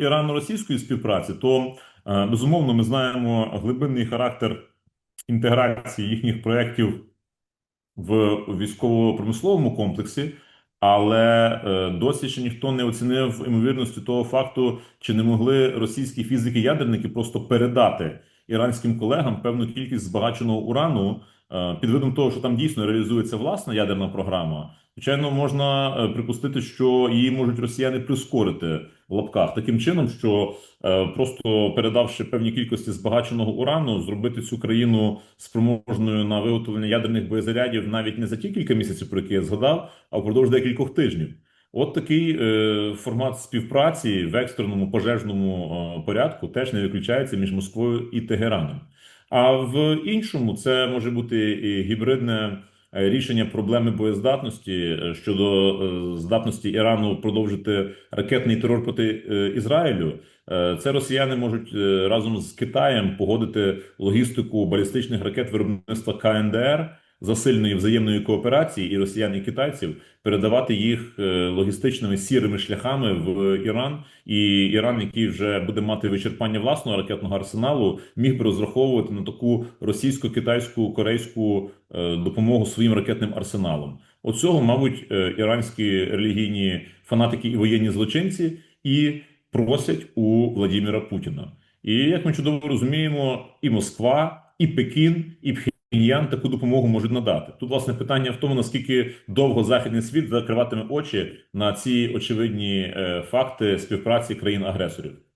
ірано-російської співпраці, то е, безумовно ми знаємо глибинний характер інтеграції їхніх проєктів в військово-промисловому комплексі, але е, досі ще ніхто не оцінив ймовірності того факту, чи не могли російські фізики-ядерники просто передати іранським колегам певну кількість збагаченого урану під видом того, що там дійсно реалізується власна ядерна програма. Звичайно, можна е, припустити, що її можуть росіяни прискорити в лапках таким чином, що е, просто передавши певні кількості збагаченого урану, зробити цю країну спроможною на виготовлення ядерних боєзарядів навіть не за ті кілька місяців, про які я згадав, а впродовж декількох тижнів. От такий е, формат співпраці в екстреному пожежному е, порядку теж не виключається між Москвою і Тегераном. А в іншому це може бути і гібридне е, рішення проблеми боєздатності е, щодо е, здатності Ірану продовжити ракетний терор проти Ізраїлю. Це росіяни можуть разом з Китаєм погодити логістику балістичних ракет виробництва КНДР за сильної взаємної кооперації і росіян і китайців передавати їх е, логістичними сірими шляхами в Іран. І Іран, який вже буде мати вичерпання власного ракетного арсеналу, міг би розраховувати на таку російсько-китайську корейську е, допомогу своїм ракетним арсеналом. Оцього, мабуть, е, іранські релігійні фанатики і воєнні злочинці і просять у Владіміра Путіна. І як ми чудово розуміємо, і Москва, і Пекін, і Пхеньян таку допомогу можуть надати. Тут власне питання в тому, наскільки довго західний світ закриватиме очі на ці очевидні е, факти співпраці країн-агресорів.